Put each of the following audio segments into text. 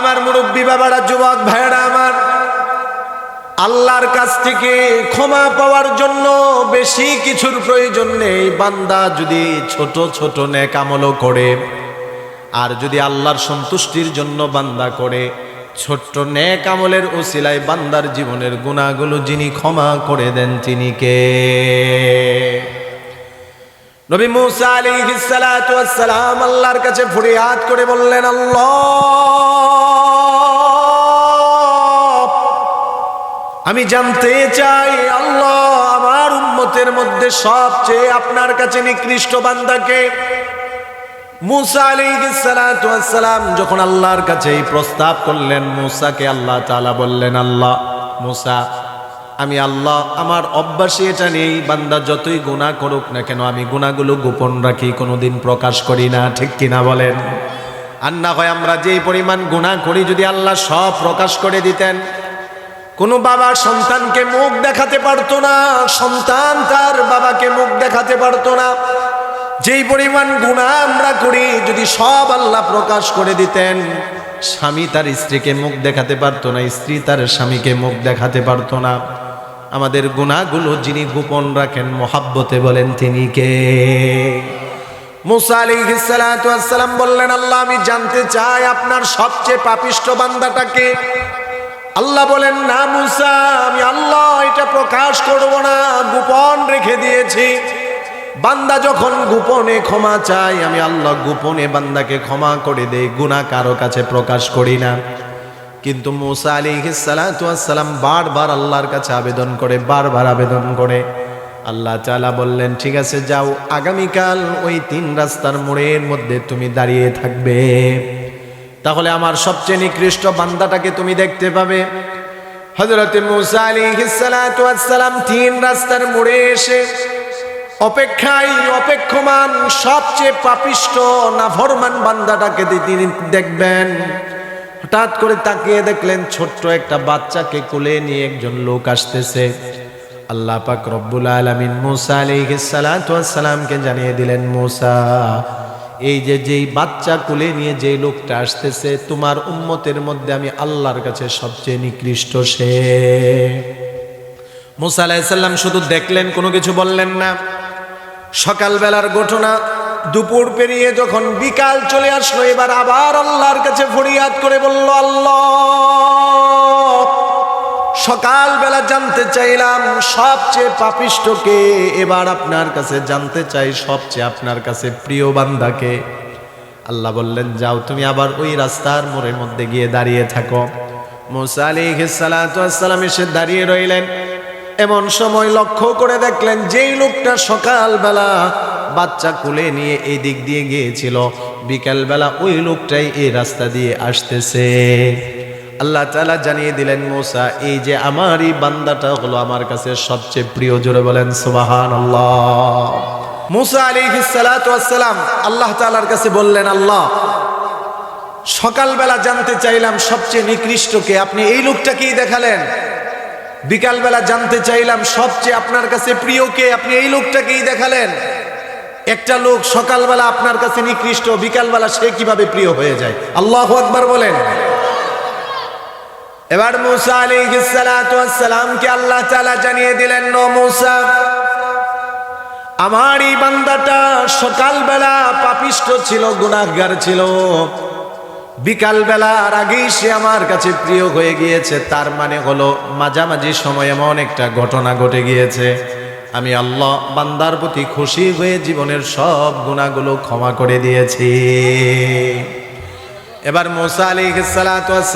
আমার মুরব্বী বাবারা, যুবক ভাইয়েরা আমার, আল্লাহর কাছ থেকে ক্ষমা পাওয়ার জন্য বেশি কিছুর প্রয়োজন নেই। বান্দা যদি ছোট ছোট নেক করে, আর যদি আল্লাহর সন্তুষ্টির জন্য বান্দা করে, ছোট্ট নেক আমলের ওসিলায় বান্দার জীবনের গুণাগুলো যিনি ক্ষমা করে দেন, তিনি কে? নবী মুসা ওয়াস সালাম আল্লাহর কাছে ফরিয়াদ করে বললেন, আল্লাহ! আমি জানতে চাই, আল্লাহ আমার উম্মতের মধ্যে সবচেয়ে আপনার কাছে নিকৃষ্ট বান্দাকে মুসা আলাইহিস সালাতু ওয়াস সালাম যখন আল্লাহর কাছে প্রস্তাব করলেন, মুসাকে আল্লাহ তাআলা বললেন, আল্লাহ, মুসা, আমি আল্লাহ, আমার অভ্যাসে এটা নেই, বান্দা যতই গুনাহ করুক না কেন, আমি গুনাহগুলো গোপন রাখি, কোনোদিন প্রকাশ করি না, ঠিক কিনা বলেন? আর না হয় আমরা যেই পরিমাণ গুণা করি, যদি আল্লাহ সব প্রকাশ করে দিতেন কোনো বাবা সন্তানকে মুখ দেখাতে পারতো না, সন্তান তার বাবাকে মুখ দেখাতে পারতো না। যেই পরিমাণ গুণা আমরা করি, যদি সব আল্লাহ প্রকাশ করে দিতেন, স্বামী তার স্ত্রীকে মুখ দেখাতে পারতো না, স্ত্রী তার স্বামীকে মুখ দেখাতে পারতো না। আমাদের গুণাগুলো যিনি গোপন রাখেন, মহাব্বতে বলেন তিনি কে? মুসা সালাম বললেন, আল্লাহ আমি জানতে চাই আপনার সবচেয়ে পাপিষ্ট বান্দাটাকে আল্লাহ বলেন, না মুসা, আমি আল্লাহ, এটা প্রকাশ করব না, গোপন রেখে দিয়েছি। বান্দা যখন গোপনে ক্ষমা চাই আমি আল্লাহ গোপনে বান্দাকে ক্ষমা করে দেই, গুনাহ কারও কাছে প্রকাশ করি না। কিন্তু মুসা আলী সালাম বারবার আল্লাহর কাছে আবেদন করে, বারবার আবেদন করে। আল্লাহ চালা বললেন, ঠিক আছে, যাও, আগামীকাল ওই তিন রাস্তার মোড়ের মধ্যে তুমি দাঁড়িয়ে থাকবে। তাহলে আমার সবচেয়ে নিকৃষ্ট বান্দাটাকে তুমি দেখতে পাবে। হজরত মুসা আলী সালাম তিন রাস্তার মোড়ে এসে অপেক্ষায় অপেক্ষমান সবচেয়ে পাপিষ্ট, নাফরমান বান্দাটাকে তিনি দেখবেন। হঠাৎ করে তাকিয়ে দেখলেন ছোট্ট একটা বাচ্চাকে কোলে নিয়ে একজন লোক আসতেছে। আল্লাহ পাক রব্বুল আলমিন মুসা আলাইহিস সালামকে জানিয়ে দিলেন, মুসা এই যে যেই বাচ্চা কোলে নিয়ে যেই লোকটা আসতেছে, তোমার উম্মতের মধ্যে আমি আল্লাহর কাছে সবচেয়ে নিকৃষ্ট সে। মুসা আলাইসাল্লাম শুধু দেখলেন, কোনো কিছু বললেন না। সকালবেলার ঘটনা, দুপুর পেরিয়ে যখন বিকাল চলে আসলো, এবার আবার আল্লাহর কাছে ফরিয়াদ করে বলল, আল্লাহ! সকালবেলা জানতে চাইলাম, সবচেয়ে পাপিষ্টকে এবার আপনার কাছে জানতে চাই, সবচেয়ে আপনার কাছে প্রিয় বান্দাকে। আল্লাহ বললেন, যাও, তুমি আবার ওই রাস্তার মোড়ের মধ্যে গিয়ে দাঁড়িয়ে থাকো। মোসা এসে দাঁড়িয়ে রইলেন। এমন সময় লক্ষ্য করে দেখলেন, যেই লোকটা সকালবেলা বাচ্চা কুলে নিয়ে এই দিক দিয়ে গিয়েছিল। বিকালবেলা ওই লোকটাই এই রাস্তা দিয়ে আসতেছে। আল্লাহ তালা জানিয়ে দিলেন, মোসা, এই যে আমারই বান্দাটা হলো আমার কাছে সবচেয়ে প্রিয় জোরে বলেন সুবাহান আল্লাহ মুসা আলী সালাম আল্লাহ তালার কাছে বললেন, আল্লাহ, সকালবেলা জানতে চাইলাম সবচেয়ে নিকৃষ্টকে আপনি এই লোকটাকেই দেখালেন। বিকালবেলা জানতে চাইলাম সবচেয়ে আপনার কাছে প্রিয়কে আপনি এই লোকটাকেই দেখালেন। একটা লোক সকালবেলা আপনার কাছে নিকৃষ্ট, বিকালবেলা সে কীভাবে প্রিয় হয়ে যায়? আল্লাহ আকবার বলেন। এবার মুসা আলাইহিসসালামকে আল্লাহ তাআলা জানিয়ে দিলেন ন মুসা, আমার এই বান্দাটা সকালবেলা পাপিষ্ট ছিল, গুনাহগার ছিল। বিকালবেলার আগেই সে আমার কাছে প্রিয় হয়ে গিয়েছে। তার মানে হলো, মাঝামাঝি সময় এমন একটা ঘটনা ঘটে গিয়েছে। আমি আল্লাহ বান্দার প্রতি খুশি হয়ে জীবনের সব গুণাগুলো ক্ষমা করে দিয়েছি। এবার মোসা আলী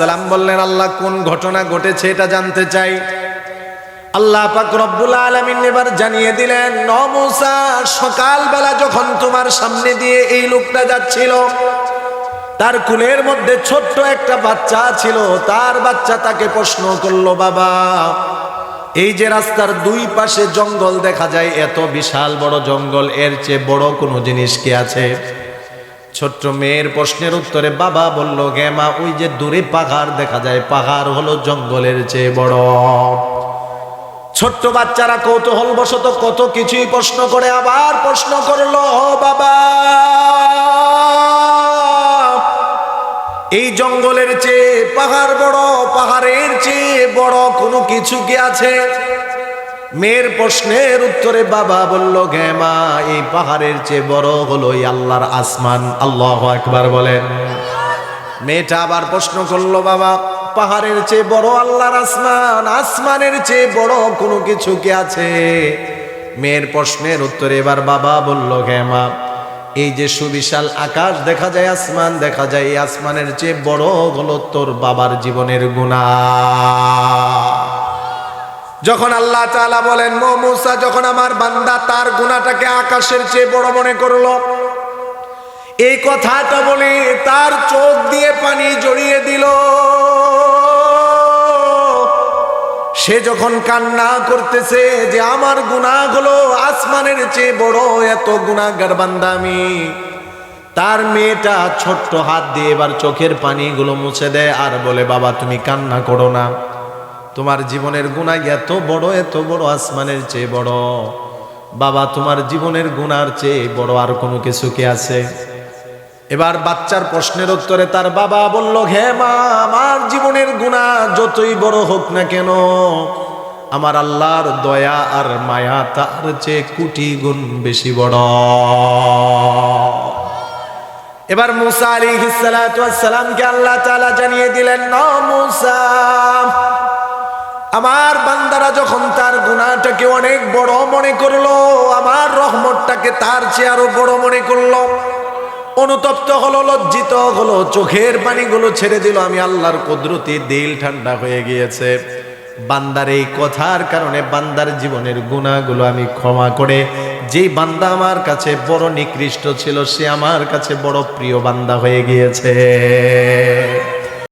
সালাম বললেন, আল্লাহ, কোন ঘটনা ঘটেছে এটা জানতে চাই? আল্লাহ পাক রব্বুল আলমিন এবার জানিয়ে দিলেন ন মোসা, সকালবেলা যখন তোমার সামনে দিয়ে এই লোকটা যাচ্ছিল, তার কুলের মধ্যে ছোট্ট একটা বাচ্চা ছিল, তার বাচ্চা তাকে প্রশ্ন করল, বাবা, এই যে রাস্তার দুই পাশে জঙ্গল দেখা যায়, এত বিশাল বড় জঙ্গল, এর চেয়ে বড় কোনো জিনিস কি আছে? ছোট্ট মেয়ের প্রশ্নের উত্তরে বাবা বলল গেমা ওই যে দূরে পাহাড় দেখা যায়, পাহাড় হলো জঙ্গলের চেয়ে বড়। ছোট্ট বাচ্চারা কৌতূহল বশত কত কিছুই প্রশ্ন করে, আবার প্রশ্ন করল বাবা, এই জঙ্গলের চেয়ে পাহাড় বড়, পাহাড়ের চেয়ে বড় কোনো কিছু কি আছে? মেয়ের প্রশ্নের উত্তরে বাবা বলল, গে মা, এই পাহাড়ের চেয়ে বড় হলো আল্লাহর আসমান। আল্লাহ একবার বলেন। মেয়েটা আবার প্রশ্ন করল, বাবা, পাহাড়ের চেয়ে বড় আল্লাহর আসমান, আসমানের চেয়ে বড় কোনো কিছু কি আছে? মেয়ের প্রশ্নের উত্তরে এবার বাবা বলল হে মা, এই যে সুবিশাল আকাশ দেখা যায়, আসমান দেখা যায়, এই আসমানের চেয়ে বড় হলো তোর বাবার জীবনের গুণা যখন আল্লাহ তাআলা বলেন মো মুসা, যখন আমার বান্দা তার গুণাটাকে আকাশের চেয়ে বড় মনে করল, এই কথাটা বলে তার চোখ দিয়ে পানি জড়িয়ে দিল। সে যখন কান্না করতেছে যে, আমার গুণাগুলো আসমানের চেয়ে বড়, এত গুণাগার বান্দা আমি। তার মেয়েটা ছোট্ট হাত দিয়ে এবার চোখের পানিগুলো মুছে দেয় আর বলে, বাবা, তুমি কান্না করো না। তোমার জীবনের গুণা এত বড় এত বড় আসমানের চেয়ে বড়। বাবা, তোমার জীবনের গুণার চেয়ে বড় আর কোনো কিছু কি আছে? এবার বাচ্চার প্রশ্নের উত্তরে তার বাবা বলল, হে মা, আমার জীবনের গুণা যতই বড় হোক না কেন, আমার আল্লাহর দয়া আর মায়া তার চেয়ে কোটি গুণ বেশি বড়। এবার মুসা আলী সালামকে আল্লাহ তাআলা জানিয়ে দিলেন ন মুসা আমার বান্দারা যখন তার গুণাটাকে অনেক বড় মনে করল, আমার রহমতটাকে তার চেয়ে আরও বড় মনে করল, অনুতপ্ত হলো, লজ্জিত হলো, চোখের পানিগুলো ছেড়ে দিল, আমি আল্লাহর কুদরতি দিল ঠান্ডা হয়ে গিয়েছে। বান্দার এই কথার কারণে বান্দার জীবনের গুণাগুলো আমি ক্ষমা করে, যেই বান্দা আমার কাছে বড় নিকৃষ্ট ছিল, সে আমার কাছে বড় প্রিয় বান্দা হয়ে গিয়েছে।